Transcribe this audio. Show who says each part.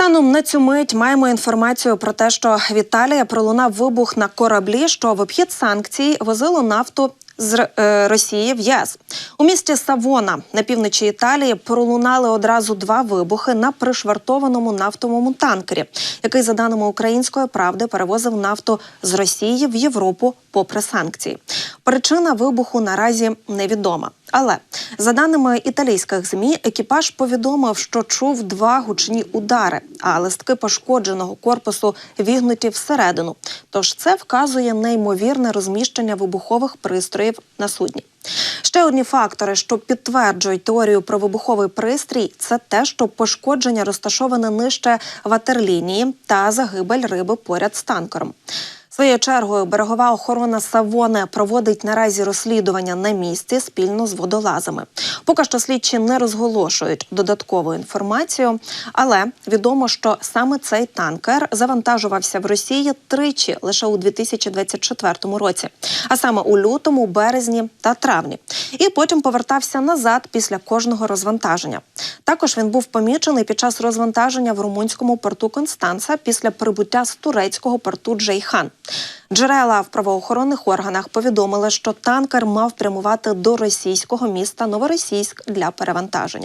Speaker 1: Станом на цю мить маємо інформацію про те, що в Італії пролунав вибух на кораблі, що в обхід санкцій возило нафту з е, Росії в ЄС. У місті Савона на півночі Італії пролунали одразу два вибухи на пришвартованому нафтовому танкері, який, за даними української правди, перевозив нафту з Росії в Європу попри санкції. Причина вибуху наразі невідома. Але за даними італійських змі, екіпаж повідомив, що чув два гучні удари, а листки пошкодженого корпусу вігнуті всередину. Тож це вказує неймовірне розміщення вибухових пристроїв на судні. Ще одні фактори, що підтверджують теорію про вибуховий пристрій, це те, що пошкодження розташоване нижче ватерлінії та загибель риби поряд з танкером. Своєю чергою берегова охорона Савони проводить наразі розслідування на місці спільно з водолазами. Поки що слідчі не розголошують додаткову інформацію, але відомо, що саме цей танкер завантажувався в Росії тричі лише у 2024 році, а саме у лютому, березні та травні, і потім повертався назад після кожного розвантаження. Також він був помічений під час розвантаження в румунському порту Констанца після прибуття з турецького порту Джейхан. Джерела в правоохоронних органах повідомили, що танкер мав прямувати до російського міста Новоросійськ для перевантаження.